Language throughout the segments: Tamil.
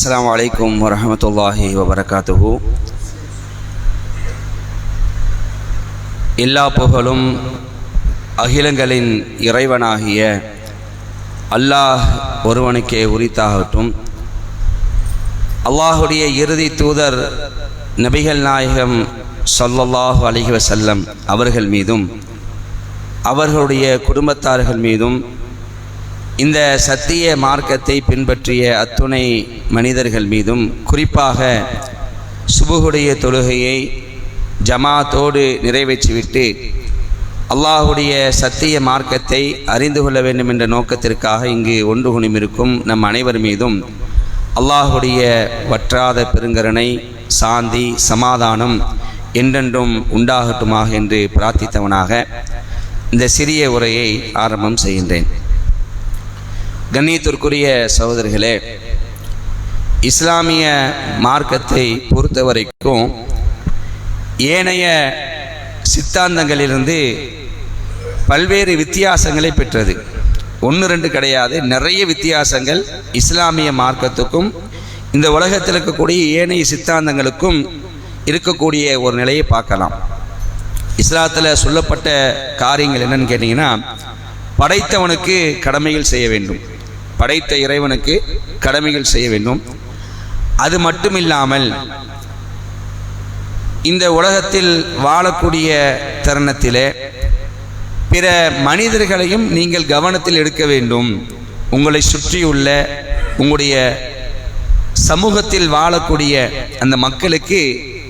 السلام عليكم ورحمة الله وبركاته எல்லா புகழும் அகிலங்களின் இறைவனாகிய அல்லாஹ் ஒருவனுக்கே உரித்தாகட்டும் அல்லாஹுடைய இறுதி தூதர் நபிகள் நாயகம் ஸல்லல்லாஹு அலைஹி வஸல்லம் அவர்கள் மீதும் அவர்களுடைய குடும்பத்தார்கள் மீதும் இந்த சத்திய மார்க்கத்தை பின்பற்றிய அத்துணை மனிதர்கள் மீதும் குறிப்பாக சுபுகுடைய தொழுகையை ஜமாத்தோடு நிறைவேற்றிவிட்டு அல்லாஹுடைய சத்திய மார்க்கத்தை அறிந்து கொள்ள வேண்டும் என்ற நோக்கத்திற்காக இங்கு ஒன்று குணிமிருக்கும் நம் அனைவர் மீதும் அல்லாஹுடைய வற்றாத பெருங்கருணை சாந்தி சமாதானம் என்றென்றும் உண்டாகட்டுமாக என்று பிரார்த்தித்தவனாக இந்த சிறிய உரையை ஆரம்பம் செய்கின்றேன். கண்ணியத்திற்குரிய சகோதரிகளே இஸ்லாமிய மார்க்கத்தை பொறுத்த வரைக்கும் ஏனைய சித்தாந்தங்களிலிருந்து பல்வேறு வித்தியாசங்களை பெற்றது. ஒன்று ரெண்டு கிடையாது. நிறைய வித்தியாசங்கள் இஸ்லாமிய மார்க்கத்துக்கும் இந்த உலகத்தில் இருக்கக்கூடிய ஏனைய சித்தாந்தங்களுக்கும் இருக்கக்கூடிய ஒரு நிலையை பார்க்கலாம். இஸ்லாத்தில் சொல்லப்பட்ட காரியங்கள் என்னன்னு கேட்டிங்கன்னா படைத்தவனுக்கு கடமைகள் செய்ய வேண்டும். படைத்த இறைவனுக்கு கடமைகள் செய்ய வேண்டும். அது மட்டும் இல்லாமல் இந்த உலகத்தில் வாழக்கூடிய தருணத்திலே பிற மனிதர்களையும் நீங்கள் கவனத்தில் எடுக்க வேண்டும். உங்களை சுற்றியுள்ள உங்களுடைய சமூகத்தில் வாழக்கூடிய அந்த மக்களுக்கு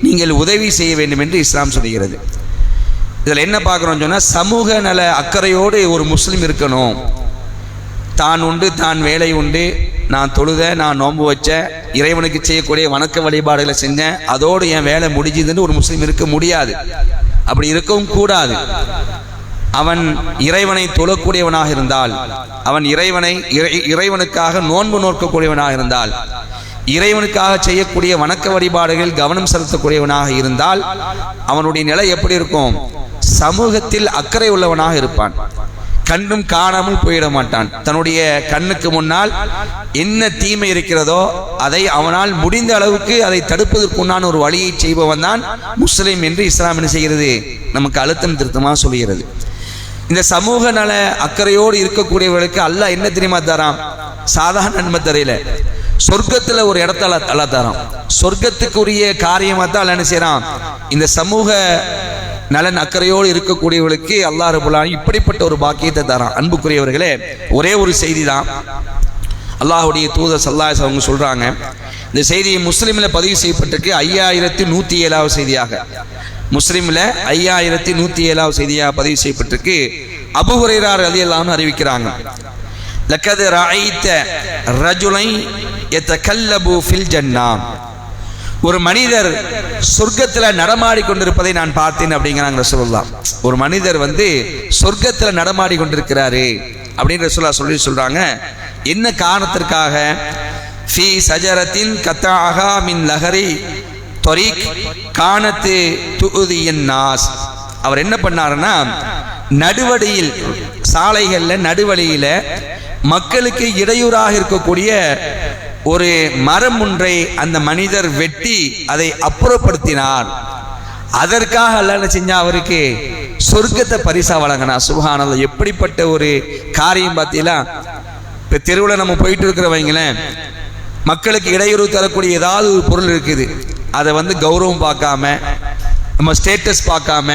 நீங்கள் உதவி செய்ய வேண்டும் என்று இஸ்லாம் சொல்கிறது இதில் என்ன பார்க்குறோம் சொன்னால் சமூக நல அக்கறையோடு ஒரு முஸ்லீம் இருக்கணும். தான் உண்டு தான் வேலை உண்டு. நான் தொழுத நான் நோன்பு வச்சேன் இறைவனுக்கு செய்யக்கூடிய வணக்க வழிபாடுகளை செஞ்சேன். அதோடு என் வேலை முடிஞ்சுதுன்னு ஒரு முஸ்லீம் இருக்க முடியாது. அப்படி இருக்கவும் கூடாது. அவன் இறைவனை தொழக்கூடியவனாக இருந்தால் அவன் இறைவனை இறை- இறைவனுக்காக நோன்பு நோக்கக்கூடியவனாக இருந்தால் இறைவனுக்காக செய்யக்கூடிய வணக்க வழிபாடுகளில் கவனம் செலுத்தக்கூடியவனாக இருந்தால் அவனுடைய நிலை எப்படி இருக்கும்? சமூகத்தில் அக்கறை உள்ளவனாக இருப்பான். கண்ணும் காணாமல் போயிட மாட்டான். தன்னுடைய கண்ணுக்கு முன்னால் என்ன தீமை இருக்கிறதோ அதை அவனால் முடிந்த அளவுக்கு அதை தடுப்பதற்குண்டான ஒரு வழியை செய்பவன் தான் முஸ்லீம் என்று இஸ்லாம் என்ன செய்கிறது? நமக்கு அழுத்தம் திருத்தமாக சொல்கிறது. இந்த சமூக நல அக்கறையோடு இருக்கக்கூடியவர்களுக்கு அல்லாஹ் என்ன தெரியுமா தரான்? சாதாரண நன்மை தரையில சொர்க்கத்தில் ஒரு இடத்த அல்ல அல்ல தரான். சொர்க்கத்துக்குரிய காரியமாக தான் அல்ல என்ன செய்கிறான் இந்த சமூக நலன் அக்கறையோடு இருக்கக்கூடியவர்களுக்கு அல்லாஹ் ரபுல்லான் இப்படிப்பட்ட ஒரு பாக்கியத்தை தரான். அன்புக்குரியவர்களே ஒரே ஒரு செய்தி தான் அல்லாஹுடைய தூதர் சல்லாஸ் அவங்க சொல்கிறாங்க இந்த செய்தியை முஸ்லீமில் பதிவு செய்யப்பட்டிருக்கு ஐயாயிரத்தி நூற்றி ஏழாவது செய்தியாக. முஸ்லீமில் ஐயாயிரத்தி நூற்றி ஏழாவது செய்தியாக பதிவு செய்யப்பட்டிருக்கு. அபு ஹுரைரார் அலி அல்லாஹ்னு அறிவிக்கிறாங்க லக்கது ராய்த்த ரஜுலை எத்தகல்லபு ஃபில் ஜன்னா. ஒரு மனிதர் சொர்க்கத்தில் நடமாடி கொண்டிருப்பதை நான் பார்த்தேன் அப்படிங்கிறாங்க சொல்லலாம் ஒரு மனிதர் வந்து சொர்க்கத்தில் நடமாடி கொண்டிருக்கிறாரு அப்படின்னு ரசூலுல்லாஹ் சொல்லி சொல்கிறாங்க என்ன காரணத்திற்காக? ஃபி சஜரத்தின் கத்தாகா மின் லஹரி தொரீக் காணத்து துகுதியின் நாஸ். அவர் என்ன பண்ணாருன்னா நடுவடியில் சாலைகளில் நடுவழியில் மக்களுக்கு இடையூறாக இருக்கக்கூடிய ஒரு மரம் ஒன்றை அந்த மனிதர் வெட்டி அதை அப்புறப்படுத்தினார். அதற்காக அல்ல என்ன செஞ்சா அவருக்கு? சொர்க்கத்தை பரிசா வழங்கினா சுகானந்த எப்படிப்பட்ட ஒரு காரியம் பார்த்தீங்களா? இப்போ தெருவில் நம்ம போயிட்டு இருக்கிறவங்களேன் மக்களுக்கு இடையூறு தரக்கூடிய ஏதாவது ஒரு பொருள் இருக்குது. அதை வந்து கௌரவம் பார்க்காம நம்ம ஸ்டேட்டஸ் பார்க்காம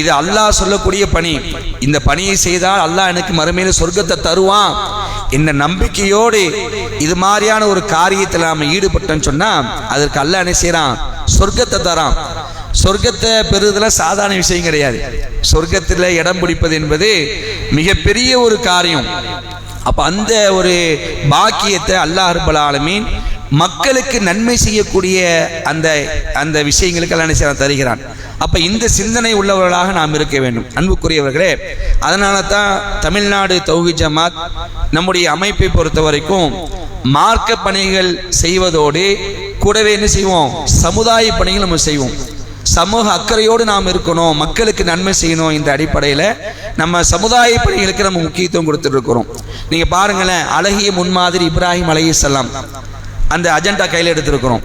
இது அல்லாஹ் சொல்லக்கூடிய பணி. இந்த பணியை செய்தால் அல்லாஹ் எனக்கு மறுமையில் சொர்க்கத்தை தருவான். இந்த நம்பிக்கையோடு இது மாதிரியான ஒரு காரியத்தில் நாம் ஈடுபட்டோம்னு சொன்னால் அதற்கு அல்ல என்ன செய்கிறான் சொர்க்கத்தை தரான். சொர்க்கத்தை பெறுதல சாதாரண விஷயம் கிடையாது. சொர்க்கத்தில் இடம் பிடிப்பது என்பது மிகப்பெரிய ஒரு காரியம். அப்போ அந்த ஒரு பாக்கியத்தை அல்லாஹ் ஆலமீன் மக்களுக்கு நன்மை செய்யக்கூடிய அந்த அந்த விஷயங்களுக்கு எல்லாம் என்ன செய்கிறான் தருகிறான். அப்ப இந்த சிந்தனை உள்ளவர்களாக நாம் இருக்க வேண்டும். அன்புக்குரியவர்களே அதனால தான் தமிழ்நாடு தௌஹி ஜமாத் நம்முடைய அமைப்பை பொறுத்த வரைக்கும் மார்க்க பணிகள் செய்வதோடு கூடவே என்ன செய்வோம்? சமுதாய பணிகள் நம்ம செய்வோம். சமூக அக்கறையோடு நாம் இருக்கணும் மக்களுக்கு நன்மை செய்யணும் இந்த அடிப்படையில் நம்ம சமுதாய பணிகளுக்கு நம்ம முக்கியத்துவம் கொடுத்துட்டு இருக்கிறோம் நீங்கள் பாருங்களேன் அழகிய முன்மாதிரி இப்ராஹிம் அலைஹிஸ்ஸலாம் அந்த அஜெண்டா கையில் எடுத்திருக்கிறோம்.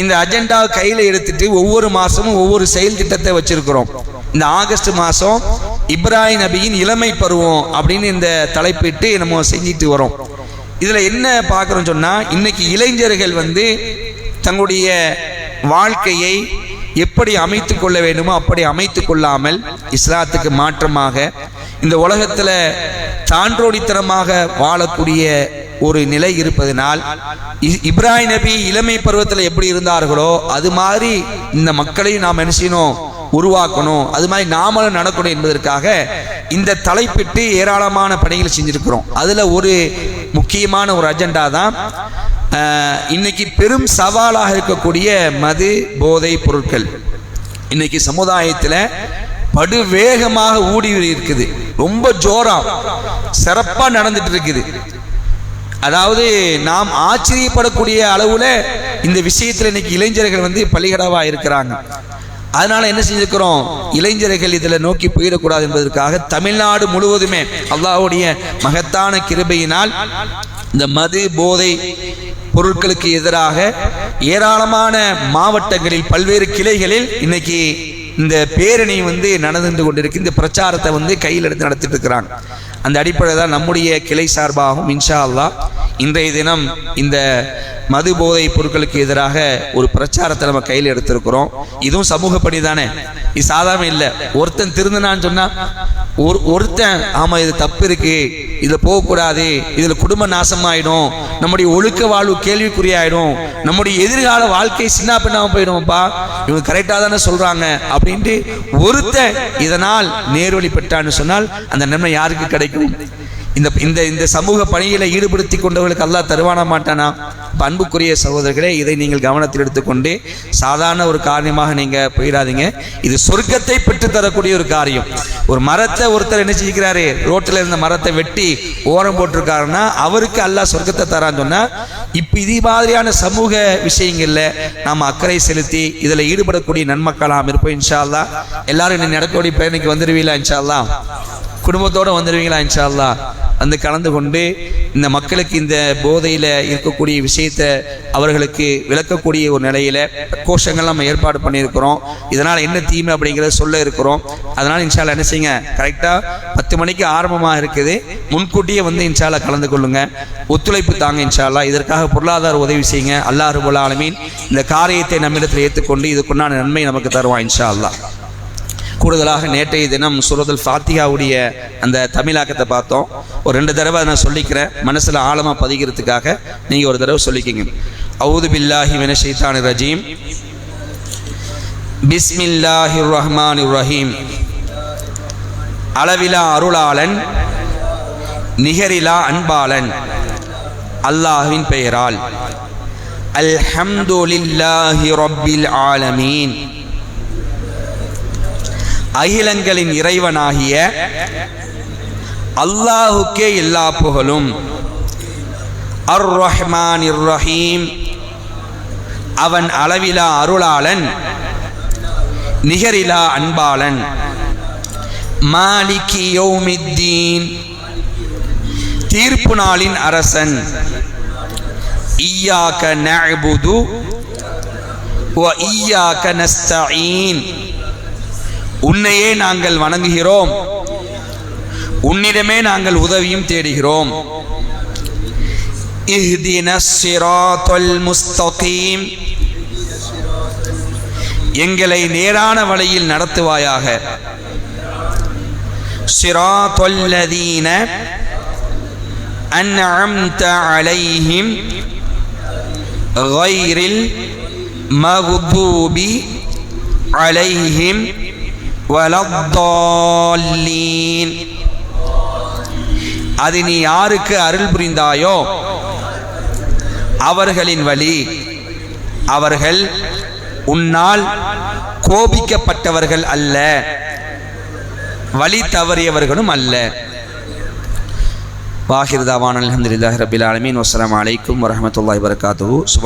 இந்த அஜெண்டா கையில் எடுத்துட்டு ஒவ்வொரு மாதமும் ஒவ்வொரு செயல் திட்டத்தை வச்சிருக்கிறோம். இந்த ஆகஸ்ட் மாதம் இப்ராஹிம் நபியின் இளமை பருவம் அப்படின்னு இந்த தலைப்பிட்டு நம்ம செஞ்சிட்டு வரோம். இதில் என்ன பார்க்குறோம் சொன்னால் இன்னைக்கு இளைஞர்கள் வந்து தங்களுடைய வாழ்க்கையை எப்படி அமைத்து கொள்ள வேண்டுமோ அப்படி அமைத்து கொள்ளாமல் இஸ்லாத்துக்கு மாற்றமாக இந்த உலகத்தில் சான்றோடித்தனமாக வாழக்கூடிய ஒரு நிலை இருப்பதனால் இ- இப்ராஹிம் நபி இளமை பருவத்தில் எப்படி இருந்தார்களோ அது மாதிரி இந்த மக்களையும் நாம் நினைச்சினோம் உருவாக்கணும். அது மாதிரி நாமளும் நடக்கணும் என்பதற்காக இந்த தலைப்பிட்டு ஏராளமான பணிகள் செஞ்சிருக்கிறோம். அதில் ஒரு முக்கியமான ஒரு அஜெண்டா தான் இன்னைக்கு பெரும் சவாலாக இருக்கக்கூடிய மது போதை பொருட்கள். இன்னைக்கு சமுதாயத்தில் படு வேகமாக ஊடி இருக்குது. ரொம்ப ஜோரா சிறப்பாக நடந்துட்டு இருக்குது. அதாவது நாம் ஆச்சரியப்படக்கூடிய அளவுல இந்த விஷயத்தில் இன்னைக்கு இளைஞர்கள் வந்து பலிகடாவா இருக்கிறாங்க. அதனால என்ன செஞ்சிருக்கிறோம்? இளைஞர்கள் இதில் நோக்கி போயிடக்கூடாது என்பதற்காக தமிழ்நாடு முழுவதுமே அல்லாவுடைய மகத்தான கிருபையினால் இந்த மது போதை பொருட்களுக்கு எதிராக ஏராளமான மாவட்டங்களில் பல்வேறு கிளைகளில் இன்னைக்கு இந்த பேரணி வந்து நடந்து கொண்டிருக்கு. இந்த பிரச்சாரத்தை வந்து கையில் எடுத்து நடத்திட்டு இருக்கிறாங்க. அந்த அடிப்படையில் தான் நம்முடைய கிளை சார்பாகவும் இன்ஷா அல்லா இன்றைய தினம் இந்த மது போதை பொருட்களுக்கு எதிராக ஒரு பிரச்சாரத்தை நம்ம கையில் எடுத்திருக்கிறோம். இதுவும் சமூக பணி தானே. இது சாதாரண இல்லை. ஒருத்தன் திருந்தினான்னு சொன்னால் ஒரு ஒருத்தன் ஆமாம் இது தப்பு இருக்கு. இதில் போகக்கூடாது. இதில் குடும்ப நாசமாயிடும். நம்முடைய ஒழுக்க வாழ்வு கேள்விக்குறியாயிடும். நம்முடைய எதிர்கால வாழ்க்கை சின்ன பின்னாமல் போயிடும்ப்பா. இவங்க கரெக்டாக தானே சொல்கிறாங்க அப்படின்ட்டு ஒருத்தன் இதனால் நேர்வழி பெற்றான்னு சொன்னால் அந்த நன்மை யாருக்கு கிடைக்கும்? இந்த இந்த இந்த சமூக பணியில் ஈடுபடுத்தி கொண்டவர்களுக்கு அல்லா தருவான மாட்டானா? பண்புக்குரிய சகோதரர்களே இதை நீங்கள் கவனத்தில் எடுத்துக்கொண்டு சாதாரண ஒரு காரியமாக நீங்கள் போயிடாதீங்க. இது சொர்க்கத்தை பெற்று தரக்கூடிய ஒரு காரியம். ஒரு மரத்தை ஒருத்தர் என்ன செஞ்சுக்கிறாரு ரோட்டில் இருந்த மரத்தை வெட்டி ஓரம் போட்டிருக்காருன்னா அவருக்கு அல்லா சொர்க்கத்தை தரான்னு சொன்னால் இப்போ இது மாதிரியான சமூக விஷயங்கள்ல நாம் அக்கறை செலுத்தி இதில் ஈடுபடக்கூடிய நன்மக்களாம் இருப்போம் இன்ஷா அல்லாஹ் எல்லாரும் நடக்கக்கூடிய பயணிக்கு வந்துடுவீங்களா இன்ஷா குடும்பத்தோடு வந்துடுவீங்களா இன்ஷா அல்லாஹ் வந்து கலந்து கொண்டு இந்த மக்களுக்கு இந்த போதையில் இருக்கக்கூடிய விஷயத்தை அவர்களுக்கு விளக்கக்கூடிய ஒரு நிலையில் கோஷங்கள் நம்ம ஏற்பாடு பண்ணியிருக்கிறோம். இதனால் என்ன தீமை அப்படிங்கிறத சொல்ல இருக்கிறோம். அதனால் இன்ஷால்லா என்ன செய்யுங்க? கரெக்டாக பத்து மணிக்கு ஆரம்பமாக இருக்குது. முன்கூட்டியே வந்து இன்ஷால்லா கலந்து கொள்ளுங்க. ஒத்துழைப்பு தாங்க இன்ஷால்லா இதற்காக பொருளாதார உதவி செய்யுங்க. அல்லாஹ் ரபுல் ஆலமீன் இந்த காரியத்தை நம்மிடத்தில் ஏற்றுக்கொண்டு இதுக்குண்டான நன்மை நமக்கு தருவான் இன்ஷா அல்லா கூடுதலாக நேற்றைய தினம் சுரதுல் ஃபாத்திகாவுடைய அந்த தமிழாக்கத்தை பார்த்தோம். ஒரு ரெண்டு தடவை நான் சொல்லிக்கிறேன். மனசில் ஆழமாக பதிக்கிறதுக்காக நீங்கள் ஒரு தடவை சொல்லிக்கிங்க. அவுது பில்லாஹி மின ஷைத்தானி ரஜீம். பிஸ்மில்லாஹி ரஹ்மான் ரஹீம். அளவிலா அருளாளன் நிகரிலா அன்பாளன் அல்லாஹின் பெயரால். அல்ஹம்துலில்லாஹி ரப்பில் ஆலமீன். அகிலங்களின் இறைவனாகிய அல்லாஹுக்கே எல்லா புகழும். அர் ரஹ்மான் ரஹீம் அவன் அளவிலா அருளாளன் நிகரிலா அன்பாளன். மாலிகி யோமித்தீன். தீர்ப்பு நாளின் அரசன். ஈயாக்க நஅபுது வ ஈயாக்க நஸ்தஈன். உன்னையே நாங்கள் வணங்குகிறோம். உன்னிடமே நாங்கள் உதவியும் தேடுகிறோம். முஸ்தகீம். எங்களை நேரான வழியில் நடத்துவாயாக. சிராத்தொல்லதீன أنعمت عليهم غير المغضوب عليهم அலைஹிம் வலத்தாலீன் அது நீ யாருக்கு அருள் புரிந்தாயோ? அவர்களின் வழி. அவர்கள் உன்னால் கோபிக்கப்பட்டவர்கள் அல்ல. வழி தவறியவர்களும் அல்ல. வாஹிர்தாவான் அலமதுல்லாஹி ரபில் ஆலமீன். வஸ்ஸலாமு அலைக்கும் வரஹ்மத்துல்லாஹி வரகாத்து சுபஹான்